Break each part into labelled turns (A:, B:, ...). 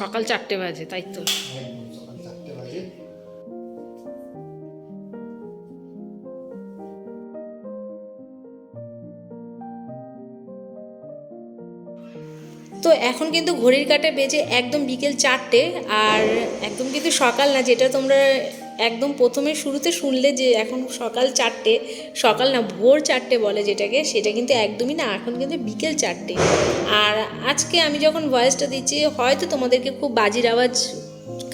A: সকাল চারটে বাজে, তাই তো?
B: তো এখন কিন্তু ঘড়ির কাটা বেজে একদম বিকেল চারটে, আর একদম কিন্তু সকাল না, যেটা তোমরা একদম প্রথমে শুরুতে শুনলে যে এখন সকাল চারটে, সকাল না ভোর চারটে বলে যেটাকে, সেটা কিন্তু একদমই না, এখন কিন্তু বিকেল চারটে। আর আজকে আমি যখন ভয়েসটা দিচ্ছি, হয়তো তোমাদেরকে খুব বাজির আওয়াজ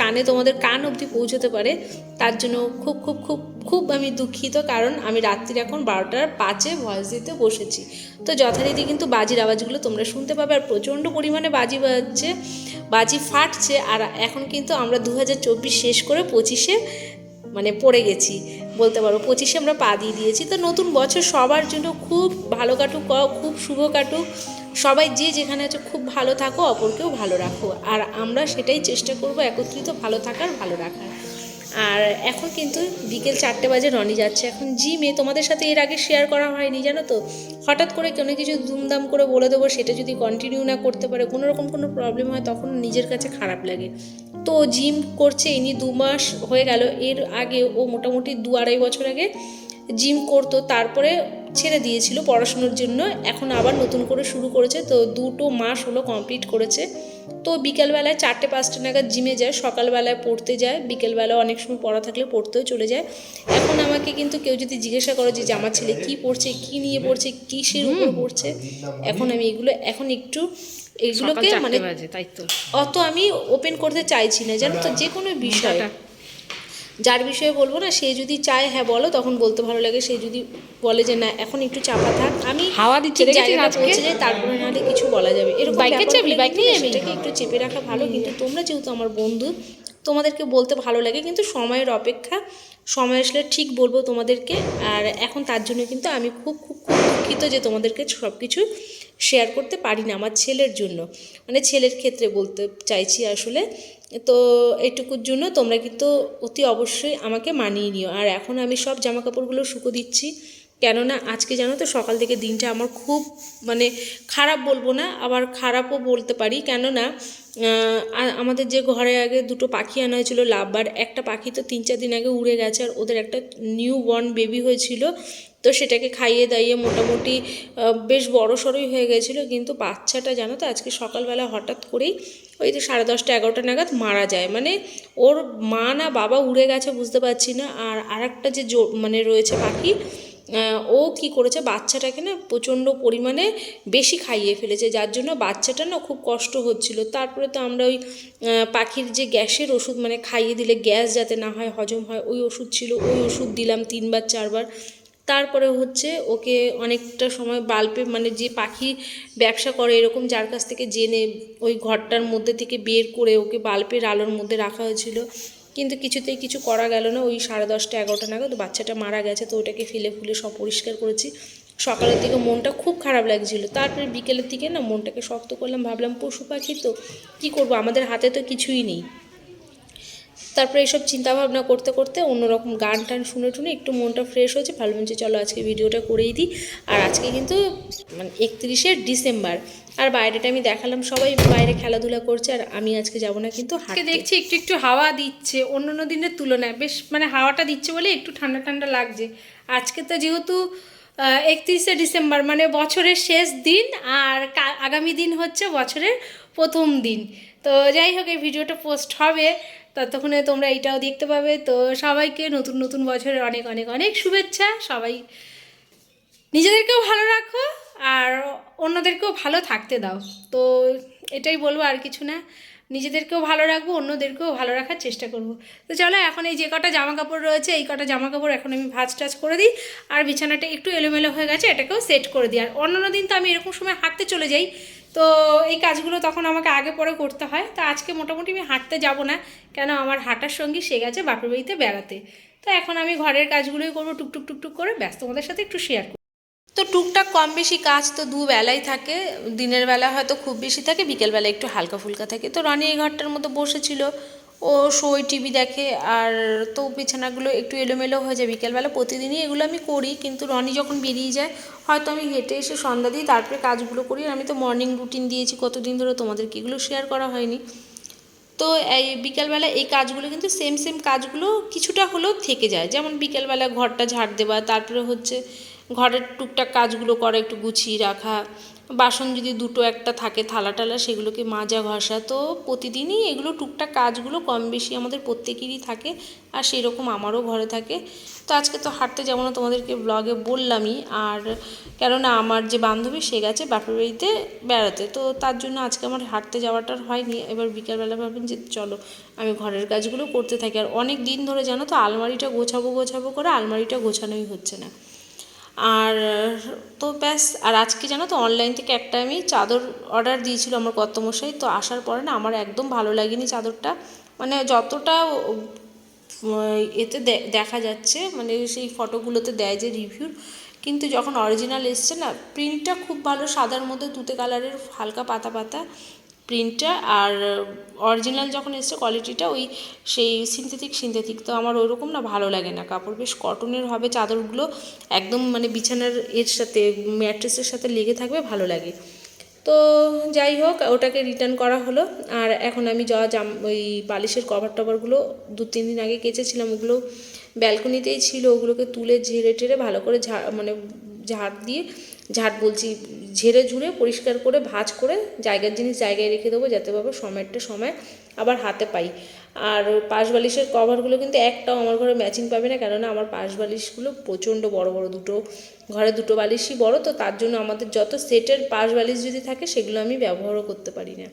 B: কানে তোমাদের কান অবধি পৌঁছতে পারে, তার জন্য খুব খুব খুব খুব আমি দুঃখিত, কারণ আমি রাত্রির এখন বারোটার পাঁচে ভয়েস দিতে বসেছি। তো যথারীতি কিন্তু বাজির আওয়াজগুলো তোমরা শুনতে পাবে, আর প্রচণ্ড পরিমাণে বাজি বাজছে। বাজি ফাটছে আর এখন কিন্তু আমরা দু হাজার চব্বিশ শেষ করে পঁচিশে মানে পড়ে গেছি, বলতে পারো। পঁচিশে আমরা পা দিয়ে দিয়েছি। তো নতুন বছর সবার জন্য খুব ভালো কাটুক খুব শুভ কাটুক। সবাই যে যেখানে আছে খুব ভালো থাকো, অপরকেও ভালো রাখো। আর আমরা সেটাই চেষ্টা করব একত্রিত ভালো থাকার, ভালো রাখার। আর এখন কিন্তু বিকেল চারটে বাজে রনি যাচ্ছে। এখন জিমে তোমাদের সাথে এর আগে শেয়ার করা হয়নি, জানো তো? হঠাৎ করে কোনো কিছু দুমদাম করে বলে দেবো, সেটা যদি কন্টিনিউ না করতে পারে, কোনো রকম কোনো প্রবলেম হয় তখন নিজের কাছে খারাপ লাগে। তো জিম করছে, ইনি দু মাস হয়ে গেল, এর আগে ও মোটামুটি দু আড়াই বছর আগে জিম করতো তারপরে ছেড়ে দিয়েছিল পড়াশুনোর জন্য। এখন আবার নতুন করে শুরু করেছে তো দুটো মাস হলো কমপ্লিট করেছে। তো বিকেলবেলায় চারটে পাঁচটা নাগাদ জিমে যায় সকালবেলায় পড়তে যায় বিকেলবেলা অনেক সময় পড়া থাকলে পড়তেও চলে যায়। এখন আমাকে কিন্তু কেউ যদি জিজ্ঞাসা করে যে আমার ছেলে কী পড়ছে কী নিয়ে পড়ছে কিসের উপর পড়ছে? এখন আমি এগুলো এখন একটু এগুলোকে মানে অত আমি ওপেন করতে চাইছি না। জানো তো যে কোনো বিষয়। যার বিষয়ে বলব না সে যদি চায় হ্যাঁ বলো তখন বলতে ভালো লাগে। সে যদি বলে যে না এখন একটু চাপা থাক আমি
A: হাওয়া দিচ্ছে
B: জায়গাটা পৌঁছে যাই তারপরে নাহলে কিছু বলা যাবে। এরকম
A: বাইকে
B: ব্যাপার
A: বাইক নিয়ে?
B: সেটাকে একটু চেপে রাখা ভালো কিন্তু তোমরা যেহেতু আমার বন্ধু তোমাদেরকে বলতে ভালো লাগে কিন্তু সময়ের অপেক্ষা সময় আসলে ঠিক বলব তোমাদেরকে আর এখন তার জন্য কিন্তু আমি খুব খুব খুব দুঃখিত যে তোমাদেরকে সব কিছু শেয়ার করতে পারি না আমার ছেলের জন্য। মানে ছেলের ক্ষেত্রে বলতে চাইছি আসলে, তো এটুকুর জন্য তোমরা কিন্তু অতি অবশ্যই আমাকে মানিয়ে নিও। আর এখন আমি সব জামা কাপড়গুলো শুকো দিচ্ছি, কেননা আজকে জানো তো সকাল থেকে দিনটা আমার খুব মানে খারাপ বলব না, আবার খারাপও বলতে পারি। কেননা আমাদের যে ঘরে আগে দুটো পাখি আনা হয়েছিল, লাভবার, একটা পাখি তো তিন চার দিন আগে উড়ে গেছে, আর ওদের একটা নিউ বর্ন বেবি হয়েছিল। তো সেটাকে খাইয়ে দাইয়ে মোটামুটি বেশ বড় সড়োই হয়ে গেছিল। কিন্তু বাচ্চাটা জানো তো, আজকে সকালবেলা হঠাৎ করেই ওই যে সাড়ে দশটা এগারোটা নাগাদ মারা যায়। মানে ওর মা না বাবা উড়ে গেছে বুঝতে পারছি না। আর আরেকটা যে মানে রয়েছে পাখি ও কি করেছে, বাচ্চাটাকে না প্রচণ্ড পরিমাণে বেশি খাইয়ে ফেলেছে। যার জন্য বাচ্চাটা না খুব কষ্ট হচ্ছিল। তারপরে তো আমরা ওই পাখির যে গ্যাসের ওষুধ মানে খাইয়ে দিলে গ্যাস যাতে না হয়, হজম হয়, ওই ওষুধ ছিল। ওই ওষুধ দিলাম তিনবার, চারবার। তারপরে হচ্ছে ওকে অনেকটা সময় বাল্বে মানে যে পাখি ব্যবসা করে এরকম যার কাছ থেকে জেনে ওই ঘরটার মধ্যে থেকে বের করে ওকে বাল্বের আলোর মধ্যে রাখা হয়েছিল। কিন্তু কিছুতেই কিছু করা গেল না। ওই সাড়ে দশটা, এগারোটা নাগাদ বাচ্চাটা মারা গেছে। তো ওটাকে ফেলে ফুলে সব পরিষ্কার করেছি। সকালের দিকে মনটা খুব খারাপ লাগছিল। তারপরে বিকেলের দিকে না মনটাকে শক্ত করলাম। ভাবলাম, পশু পাখি তো কী করব? আমাদের হাতে তো কিছুই নেই। তারপরে এসব চিন্তাভাবনা করতে করতে অন্যরকম গান টান শুনে টুনে একটু মনটা ফ্রেশ হয়েছে। ভাবলাম যে চলো আজকে ভিডিওটা করেই দিই। আর আজকে কিন্তু মানে একত্রিশে ডিসেম্বর। আর বাইরেটা আমি দেখালাম, সবাই বাইরে খেলাধুলা করছে, আর আমি আজকে যাব না কিন্তু
A: আজকে দেখছি একটু একটু হাওয়া দিচ্ছে অন্য অন্য দিনের তুলনায়। বেশ মানে হাওয়াটা দিচ্ছে বলে একটু ঠান্ডা ঠান্ডা লাগছে। আজকে তো যেহেতু একত্রিশে ডিসেম্বর মানে বছরের শেষ দিন, আর আগামী দিন হচ্ছে বছরের প্রথম দিন। তো যাই হোক, এই ভিডিওটা পোস্ট হবে। ততক্ষণে তোমরা এইটাও দেখতে পাবে। তো সবাইকে নতুন নতুন বছরের অনেক অনেক অনেক শুভেচ্ছা। সবাই নিজেদেরকেও ভালো রাখো আর অন্যদেরকেও ভালো থাকতে দাও। তো এটাই বলব, আর কিছু না। নিজেদেরকেও ভালো রাখব, অন্যদেরকেও ভালো রাখার চেষ্টা করব। তো চলো, এখন এই যে কটা জামা কাপড় রয়েছে, এই কটা জামা কাপড় এখন আমি ভাজ টাজ করে দিই। আর বিছানাটা একটু এলোমেলো হয়ে গেছে, এটাকেও সেট করে দিই। আর অন্যান্য দিন তো আমি এরকম সময় হাঁটতে চলে যাই। তো এই কাজগুলো তখন আমাকে আগে পরে করতে হয়। তো আজকে মোটামুটি আমি হাঁটতে যাব না, কেন আমার হাঁটার সঙ্গী সে গেছে বাপের বাড়িতে বেড়াতে। তো এখন আমি ঘরের কাজগুলোই করব টুকটুক টুকটুক করে ব্যস্ত তোমাদের সাথে একটু শেয়ার করব
B: তো টুকটাক কম বেশি কাজ তো দুবেলাই থাকে, দিনের বেলা হয়তো খুব বেশি থাকে বিকেলবেলা একটু হালকা ফুলকা থাকে। তো রনি এই ঘরটার মতো বসেছিল ও শোয়, টিভি দেখে, আর তো বিছানাগুলো একটু এলোমেলো হয়ে যায় বিকেলবেলা। প্রতিদিনই এগুলো আমি করি, কিন্তু রনি যখন বেরিয়ে যায়, হয়তো আমি হেঁটে এসে সন্ধ্যা দিই, তারপরে কাজগুলো করি আমি তো মর্নিং রুটিন দিয়েছি কতদিন ধরে তোমাদেরকে এগুলো শেয়ার করা হয়নি। তো এই বিকালবেলা এই কাজগুলো কিন্তু সেম সেম কাজগুলো কিছুটা হলেও থেকে যায়। যেমন বিকেলবেলা ঘরটা ঝাড় দেওয়া, তারপরে হচ্ছে ঘরের টুকটাক কাজগুলো করা, একটু গুছিয়ে রাখা বাসন যদি দুটো একটা থাকে থালা টালা সেগুলোকে মাজা ঘষা, তো প্রতিদিনই এগুলো টুকটাক কাজগুলো কম বেশি আমাদের প্রত্যেকেরই থাকে আর সেই রকম আমারও ঘরে থাকে। তো আজকে তো হাঁটতে যাব না তোমাদেরকে ব্লগে বললামই। আর কেননা আমার যে বান্ধবী সে গেছে বাপের বাড়িতে বেড়াতে, তো তার জন্য আজকে আমার হাঁটতে যাওয়াটার হয়নি। এবার বিকালবেলা ভাবলাম যে চলো, আমি ঘরের কাজগুলো করতে থাকি। আর অনেক দিন ধরে জানো তো আলমারিটা গোছাবো গোছাবো করে আলমারিটা গোছানোই হচ্ছে না। আর, তো ব্যাস, আর আজকে জানো তো অনলাইন থেকে একটা আমি চাদর অর্ডার দিয়েছিল আমার কর্তমশাই তো আসার পরে না আমার একদম ভালো লাগেনি চাদরটা। মানে যতটা এতে দেখা যাচ্ছে মানে সেই ফটোগুলোতে দেয় যে রিভিউর কিন্তু যখন অরিজিনাল এসছে না প্রিন্টটা খুব ভালো, সাদার মধ্যে তুতে কালারের হালকা পাতা পাতা প্রিন্টটা আর অরিজিনাল যখন এসছে কোয়ালিটিটা ওই সেই সিনথেটিক সিনথেটিক তো আমার ওইরকম না ভালো লাগে না। কাপড় বেশ কটনের হবে, চাদরগুলো একদম মানে বিছানার এর সাথে ম্যাট্রেসের সাথে লেগে থাকবে, ভালো লাগে। তো যাই হোক, ওটাকে রিটার্ন করা হলো। আর এখন আমি যা জাম, ওই বালিশের কভার টভারগুলো দু তিন দিন আগে কেচেছিলাম, ওগুলো ব্যালকনিতেই ছিল, ওগুলোকে তুলে ঝেড়ে টেরে ভালো করে ঝা মানে ঝাড় দিয়ে ঝাড় বলছি, ঝেড়ে ঝুড়ে পরিষ্কার করে ভাঁজ করে জায়গার জিনিস জায়গায় রেখে দেবো যাতে ভাবে সময়টা সময় আবার হাতে পাই। আর পাশ বালিশের কভারগুলো কিন্তু একটাও আমার ঘরে ম্যাচিং পাবে না, কেননা আমার পাশ বালিশগুলো প্রচণ্ড বড় বড় দুটো, ঘরে দুটো বালিশই বড়, তো তার জন্য আমাদের যত সেটের পাশ বালিশ যদি থাকে সেগুলো আমি ব্যবহারও করতে পারি না।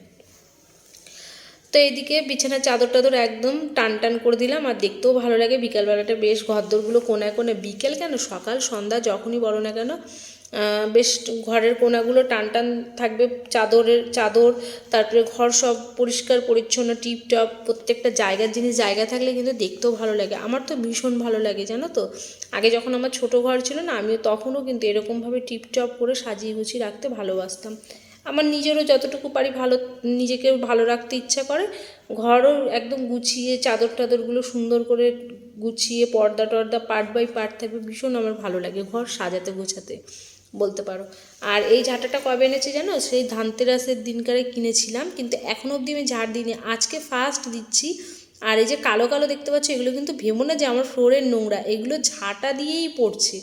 B: তো এইদিকে বিছানার চাদর টাদর একদম টান টান করে দিলাম, আর দেখতেও ভালো লাগে। বিকালবেলাটা বেশ ঘরদোরগুলো কোনায় কোণে বিকেল কেন? সকাল, সন্ধ্যা, যখনই বলো না কেন বেশ ঘরের কোনাগুলো টান টান থাকবে, চাদরের চাদর, তারপরে ঘর সব পরিষ্কার, পরিচ্ছন্ন, টিপটপ, প্রত্যেকটা জায়গার জিনিস জায়গা থাকলে কিন্তু দেখতেও ভালো লাগে। আমার তো ভীষণ ভালো লাগে, জানো তো? আগে যখন আমার ছোট ঘর ছিল না, আমিও তখনও কিন্তু এরকমভাবে টিপটপ করে সাজিয়ে গুছিয়ে রাখতে ভালোবাসতাম। আমার নিজেরও যতটুকু পারি ভালো নিজেকে ভালো রাখতে ইচ্ছা করে। ঘরও একদম গুছিয়ে, চাদর টাদরগুলো সুন্দর করে গুছিয়ে, পর্দা টর্দা পার্ট বাই পার্ট থাকবে, ভীষণ আমার ভালো লাগে ঘর সাজাতে গোছাতে। বলতে পারো। আর এই ঝাঁটাটা কবে এনেছি জানো? সেই ধানতেরাসের দিনকারে কিনেছিলাম, কিন্তু এখনও অবধি আমি ঝাড় দিইনি। আজকে ফার্স্ট দিচ্ছি। আর এই যে কালো কালো দেখতে পাচ্ছ, এগুলো কিন্তু ভেবো না যে আমার ফ্লোরের নোংরা, এগুলো ঝাঁটা দিয়েই পড়ছে।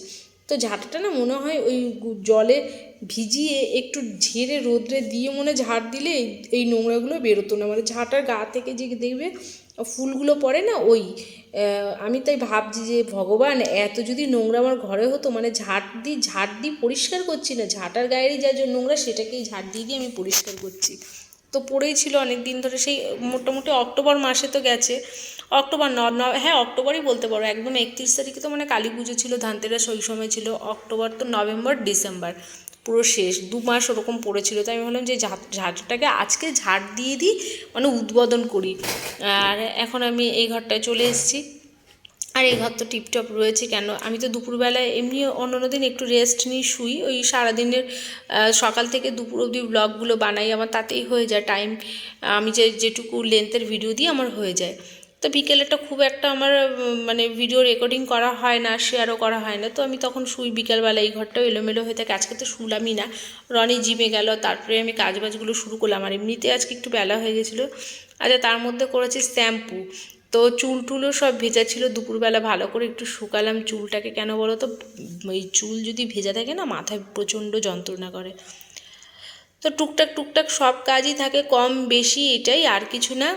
B: তো ঝাঁটাটা না মনে হয় ওই জলে ভিজিয়ে একটু ঝেড়ে রোদ্রে দিয়ে মনে ঝাড় দিলে এই- নোংরাগুলো বেরোতো না। মানে ঝাঁটার গা থেকে যে দেখবে, ফুলগুলো পড়ে না, ওই আমি তাই ভাবছি যে, ভগবান, এত যদি নোংরা আমার ঘরে হতো মানে ঝাঁট দিই ঝাঁট দিয়ে পরিষ্কার করছি না ঝাঁটার গায়েরই যা যে নোংরা, সেটাকেই ঝাঁট দিয়ে দিয়ে আমি পরিষ্কার করছি। তো পড়েই ছিল অনেক দিন ধরে, সেই মোটামুটি অক্টোবর মাসে তো গেছে। অক্টোবর ন- হ্যাঁ অক্টোবরই বলতে পারো, একদম একত্রিশ তারিখে তো মানে কালী পুজো ছিল, ধানতেরাস ওই সময় ছিল, অক্টোবর তো নভেম্বর, ডিসেম্বর। পুরো শেষ, দু মাস ওরকম পড়েছিল। তাই আমি ভাবলাম যে ঝাঁ- ঝাঁটটাকে আজকে ঝাড় দিয়ে দিই মানে উদ্বোধন করি। আর এখন আমি এই ঘরটায় চলে এসেছি। আর এই ঘর তো টিপটপ রয়েছে কেন? আমি তো দুপুরবেলায় এমনি অন্য অন্য দিন একটু রেস্ট নিই, শুই। ওই সারাদিনের সকাল থেকে দুপুর অবধি ব্লগগুলো বানাই, আমার তাতেই হয়ে যায় টাইম আমি যে, যেটুকু লেন্থের ভিডিও দিই, আমার হয়ে যায়। তো বিকেলেটা খুব একটা আমার মানে ভিডিও রেকর্ডিং করা হয় না শেয়ারও করা হয় না। তো আমি তখন শুই বিকেলবেলা, এই ঘরটাও এলোমেলো হয়ে থাকে। আজকে তো শুলামই না। রনি জিমে গেল, তারপরে আমি কাজবাজগুলো শুরু করলাম। আর এমনিতে আজকে একটু বেলা হয়ে গেছিল। আচ্ছা তার মধ্যে করেছি শ্যাম্পু। তো চুল টুলও সব ভেজা ছিল। দুপুরবেলা ভালো করে একটু শুকালাম চুলটাকে। কেন বলো তো? এই চুল যদি ভেজা থাকে না, মাথায় প্রচণ্ড যন্ত্রণা করে। তো টুকটাক টুকটাক সব কাজই থাকে। কম বেশি এটাই, আর কিছু না।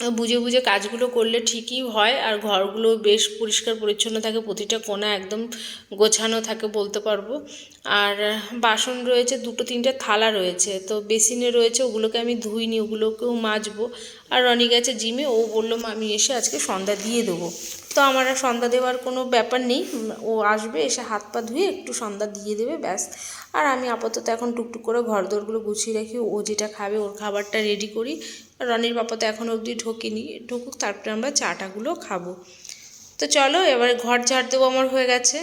B: বুঝে বুঝে কাজগুলো করলে ঠিকই হয় আর ঘরগুলো বেশ পরিষ্কার পরিচ্ছন্ন থাকে, প্রতিটা কোণা একদম গোছানো থাকে বলতে পারব। আর বাসন রয়েছে, দুটো তিনটে থালা রয়েছে, তো বেসিনে রয়েছে, ওগুলোকে আমি ধুইনি, ওগুলোকেও মাজবো। আর রনি গেছে জিমে, ও বলল আমি এসে আজকে সন্ধ্যা দিয়ে দেবো। তো আমার আর সন্ধ্যা দেওয়ার কোনো ব্যাপার নেই। ও আসবে, এসে হাত পা ধুয়ে একটু সন্ধ্যা দিয়ে দেবে, ব্যাস। আর আমি আপাতত এখন টুকটুক করে ঘর দোরগুলো গুছিয়ে রাখি, ও যেটা খাবে ওর খাবারটা রেডি করি। রনির বাবা তো এখন অবধি ঢোকেনি, ঢুকুক, তারপরে আমরা চাটাগুলো খাব। তো চলো, এবার ঘর ঝাড় দেবো আমার হয়ে গেছে।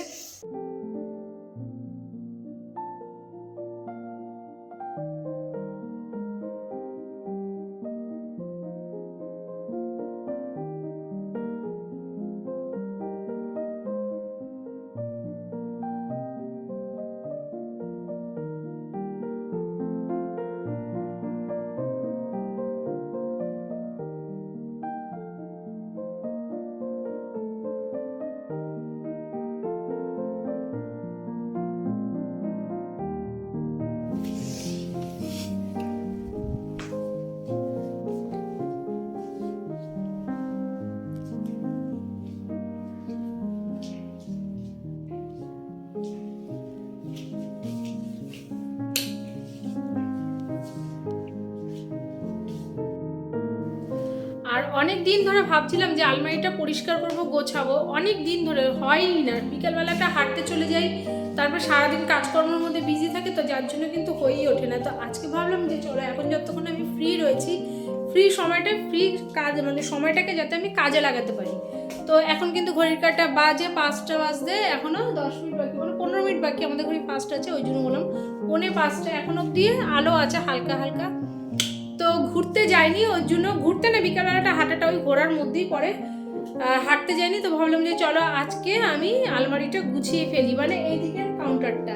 A: দিন ধরে ভাবছিলাম যে আলমারিটা পরিষ্কার করব, গোছাবো। অনেক দিন ধরে হয়ই না। বিকালবেলাটা হাঁটতে চলে যাই, তারপর সারাদিন কাজকর্মের মধ্যে বিজি থাকে তো যার জন্য কিন্তু হয়েই ওঠে না। তো আজকে ভাবলাম যে চলো, এখন যতক্ষণ আমি ফ্রি রয়েছি ফ্রি সময়টা ফ্রি কাজ মানে সময়টাকে যাতে আমি কাজে লাগাতে পারি। তো এখন কিন্তু ঘড়ির কাটা বাজে পাঁচটা বাজতে এখনও দশ মিনিট বাকি মানে পনেরো মিনিট বাকি আমাদের ঘড়ি পাঁচটা আছে, ওই জন্য বললাম, পৌনে পাঁচটা এখন অবধি আলো আছে হালকা হালকা। ঘুরতে যাইনি, ওর জন্য ঘুরতে না, বিকালবেলাটা হাঁটাটা ওই ঘোরার মধ্যেই পড়ে। হাঁটতে যাইনি তো ভাবলাম যে চলো আজকে আমি আলমারিটা গুছিয়ে ফেলি মানে এই দিকের কাউন্টারটা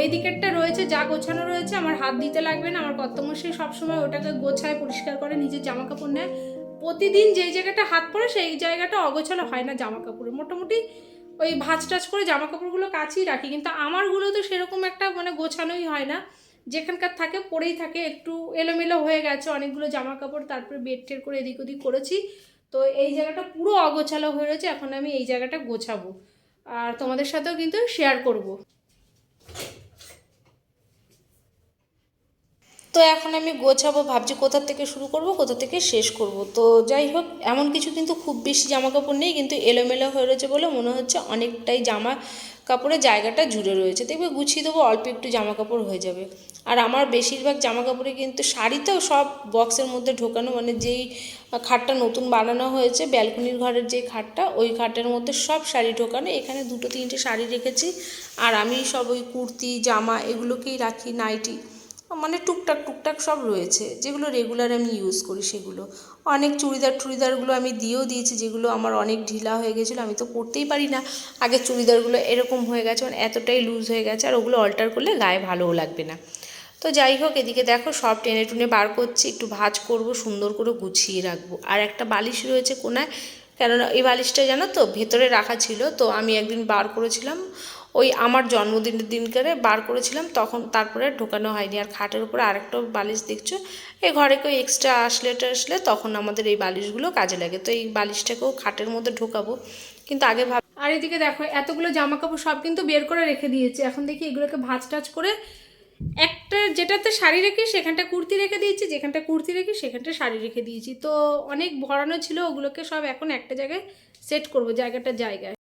A: এই দিকেরটা রয়েছে, যা গোছানো রয়েছে, আমার হাত দিতে লাগবে না, আমার কর্তমশাই সবসময় ওটাকে গোছায়, পরিষ্কার করে, নিজের জামা কাপড় নেয়। প্রতিদিন যেই জায়গাটা হাত পড়ে, সেই জায়গাটা অগোছালো হয় না জামা কাপড়ে মোটামুটি ওই ভাঁজ টাজ করে জামা কাপড়গুলো কাছেই রাখি, কিন্তু আমারগুলো তো সেরকম একটা মানে গোছানোই হয় না। যেখানকার থাকে, পরেই থাকে, একটু এলোমেলো হয়ে গেছে, অনেকগুলো জামা কাপড় তারপরে বেড টের করে এদিক ওদিক করেছি। তো এই জায়গাটা পুরো অগোছালো হয়ে রয়েছে, এখন আমি এই জায়গাটা গোছাবো। আর তোমাদের সাথেও কিন্তু শেয়ার করব।
B: তো এখন আমি গোছাবো, ভাবছি কোথা থেকে শুরু করব, কোথা থেকে শেষ করব। তো যাই হোক, এমন কিছু কিন্তু খুব বেশি জামা কাপড় নেই, কিন্তু এলোমেলো হয়ে রয়েছে বলে মনে হচ্ছে অনেকটাই জামা কাপড়ের জায়গাটা জুড়ে রয়েছে। দেখবে গুছিয়ে দেবো, অল্প একটু জামা কাপড় হয়ে যাবে। আর আমার বেশিরভাগ জামা কাপড়ে কিন্তু শাড়িতেও সব বক্সের মধ্যে ঢোকানো মানে যেই খাটটা নতুন বানানো হয়েছে ব্যালকনির ঘরের যে খাটটা, ওই খাটের মধ্যে সব শাড়ি ঢোকানো। এখানে দুটো তিনটে শাড়ি রেখেছি। আর আমি সব ওই কুর্তি, জামা এগুলোকেই রাখি নাইটি মানে টুকটাক টুকটাক সব রয়েছে, যেগুলো রেগুলার আমি ইউজ করি সেগুলো। অনেক চুড়িদার, টুড়িদারগুলো আমি দিয়েও দিয়েছি, যেগুলো আমার অনেক ঢিলা হয়ে গেছিল, আমি তো করতেই পারি না। আগে চুড়িদারগুলো এরকম হয়ে গেছে মানে এতটাই লুজ হয়ে গেছে, আর ওগুলো অল্টার করলে গায়ে ভালোও লাগবে না। তো যাই হোক, এদিকে দেখো সব টেনে টুনে বার করছি, একটু ভাজ করব, সুন্দর করে গুছিয়ে রাখব। আর একটা বালিশ রয়েছে কোনায়, কেননা এই বালিশটা জানো তো ভেতরে রাখা ছিল, তো আমি একদিন বার করেছিলাম, ওই আমার জন্মদিনের দিনকারে বার করেছিলাম, তখন তারপরে ঢোকানো হয়নি। আর খাটের উপরে আরেকটা বালিশ দেখছ? এই ঘরে কেউ এক্সট্রা আসলে আসলে তখন আমাদের এই বালিশগুলো কাজে লাগে, তো এই বালিশটাকেও খাটের মধ্যে ঢোকাবো। কিন্তু আগে ভাব
A: আর এদিকে দেখো, এতগুলো জামা কাপড় সব কিন্তু বের করে রেখে দিয়েছে, এখন দেখি এগুলোকে ভাঁজ টাজ করে একটা যেটাতে শাড়ি রেখে সেখানটা কুর্তি রেখে দিয়েছি, যেখানটা কুর্তি রেখে সেখানটা শাড়ি রেখে দিয়েছি। তো অনেক ভরানো ছিল, ওগুলোকে সব এখন একটা জায়গায় সেট করব, জায়গাটা জায়গায়।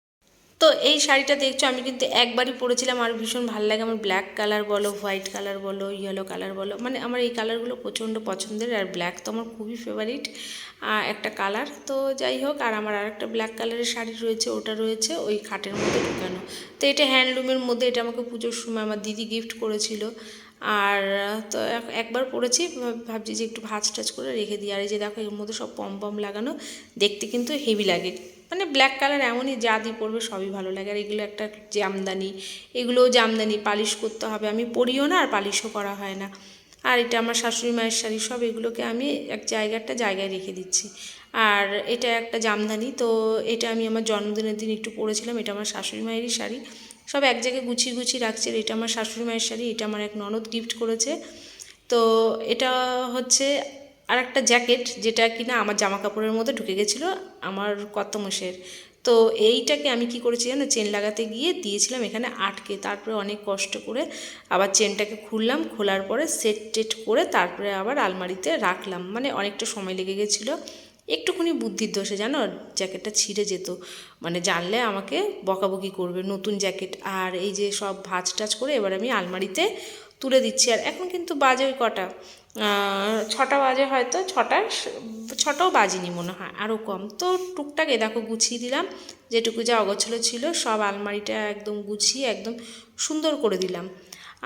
B: তো এই শাড়িটা দেখছ, আমি কিন্তু একবারই পরেছিলাম, আর ভীষণ ভালো লাগে। আমার ব্ল্যাক কালার বলো হোয়াইট কালার বলো ইয়েলো কালার বলো মানে আমার এই কালারগুলো প্রচণ্ড পছন্দের, আর ব্ল্যাক তো আমার খুবই ফেভারিট একটা কালার তো যাই হোক, আর আমার আরেকটা ব্ল্যাক কালারের শাড়ি রয়েছে, ওটা রয়েছে ওই খাটের মধ্যে ঢুকানো। তো এটা হ্যান্ডলুমের মধ্যে, এটা আমাকে পুজোর সময় আমার দিদি গিফট করেছিল। আর, তো এক- একবার পরেছি ভাব- ভাবছি যে একটু ভাজ টাজ করে রেখে দিই। আর এই যে দেখো, এর মধ্যে সব পম পম লাগানো, দেখতে কিন্তু হেভি লাগে। মানে ব্ল্যাক কালার এমনই যা দিয়ে পরবে সবই ভালো লাগে। আর এগুলো একটা জামদানি, এগুলোও জামদানি, পালিশ করতে হবে। আমি পরিও না, আর পালিশও করা হয় না। আর এটা আমার শাশুড়ি মায়ের শাড়ি, সব এগুলোকে আমি এক জায়গাটা জায়গায় রেখে দিচ্ছি। আর এটা একটা জামদানি, তো এটা আমি আমার জন্মদিনের দিন একটু পরেছিলাম। এটা আমার শাশুড়ি মায়েরই শাড়ি। সব এক জায়গায় গুছিয়ে গুছিয়ে রাখছি। এটা আমার শাশুড়ি মায়ের শাড়ি, এটা আমার এক ননদ গিফট করেছে। তো এটা হচ্ছে আর একটা জ্যাকেট যেটা কিনা আমার জামা কাপড়ের মধ্যে ঢুকে গেছিল আমার কর্তমশের তো এইটাকে আমি কি করেছি জানো? চেন লাগাতে গিয়ে দিয়েছিলাম এখানে আটকে। তারপরে অনেক কষ্ট করে আবার চেনটাকে খুললাম, খোলার পরে সেট টেট করে তারপরে আবার আলমারিতে রাখলাম। মানে অনেকটা সময় লেগে গেছিল। একটুখানি বুদ্ধির দোষে জানো? জ্যাকেটটা ছিঁড়ে যেত। মানে জানলে আমাকে বকাবকি করবে নতুন জ্যাকেট। আর এই যে সব ভাজ টাজ করে এবার আমি আলমারিতে তুলে দিচ্ছি। আর এখন কিন্তু বাজে ওই কটা। ছটা বাজে হয়তো ছটা ছটাও বাজিনি মনে হয়, আরও কম। তো টুকটাক এ দেখো গুছিয়ে দিলাম, যেটুকু যা অগোছলো ছিল সব আলমারিটা একদম গুছিয়ে, একদম সুন্দর করে দিলাম।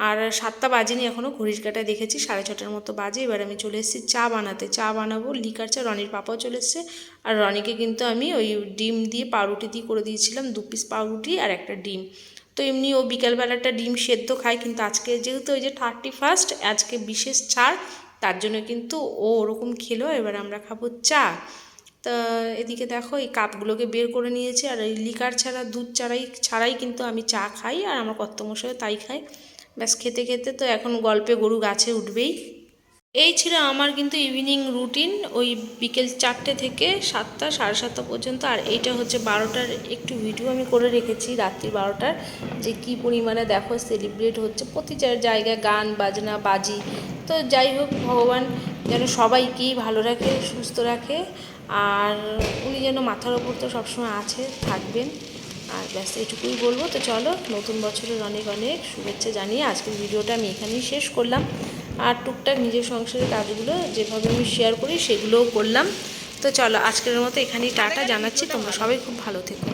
B: আর সাতটা বাজেনি এখনও ঘড়ির কাটায় দেখেছি, সাড়ে ছটার মতো বাজে, এবার আমি চলে এসেছি চা বানাতে। চা বানাবো, লিকার চা, রনির পাপাও চলে এসছে, আর রনিকে কিন্তু আমি ওই ডিম দিয়ে পাউরুটি দিয়ে করে দিয়েছিলাম, দু পিস পাউরুটি আর একটা ডিম। তো এমনি ও বিকালবেলাটা ডিম সেদ্ধ খায়, কিন্তু আজকে যেহেতু ওই যে থার্টি ফার্স্ট আজকে বিশেষ ছাড়, তার জন্য কিন্তু ও ওরকম খেলো, এবার আমরা খাব চা। তা এদিকে দেখো, এই কাপগুলোকে বের করে নিয়েছি, আর এই লিকার ছাড়া, দুধ ছাড়াই ছাড়াই কিন্তু আমি চা খাই, আর আমার কর্তমশাইও তাই খাই ব্যাস, খেতে খেতে তো এখন গল্পে গরু গাছে উঠবেই। এই ছিল আমার কিন্তু ইভিনিং রুটিন ওই বিকেল চারটে থেকে সাতটা, সাড়ে সাতটা পর্যন্ত। আর এইটা হচ্ছে বারোটার একটু ভিডিও আমি করে রেখেছি রাত্রি বারোটার, যে কি পরিমাণে দেখো সেলিব্রেট হচ্ছে। প্রতি জায়গায় গান, বাজনা, বাজি। তো যাই হোক, ভগবান যেন সবাইকেই ভালো রাখে, সুস্থ রাখে। আর উনি যেন মাথার ওপর তো সবসময় আছে, থাকবেন। আর ব্যাস এটুকুই বলব। তো চলো, নতুন বছরের অনেক অনেক শুভেচ্ছা জানিয়ে আজকের ভিডিওটা আমি এখানেই শেষ করলাম। আর টুকটাক নিজের সংসারের কাজগুলো যেভাবে আমি শেয়ার করি, সেগুলোও করলাম। তো চলো, আজকের মতো এখানেই টাটা জানাচ্ছি। তোমরা সবাই খুব ভালো থেকো।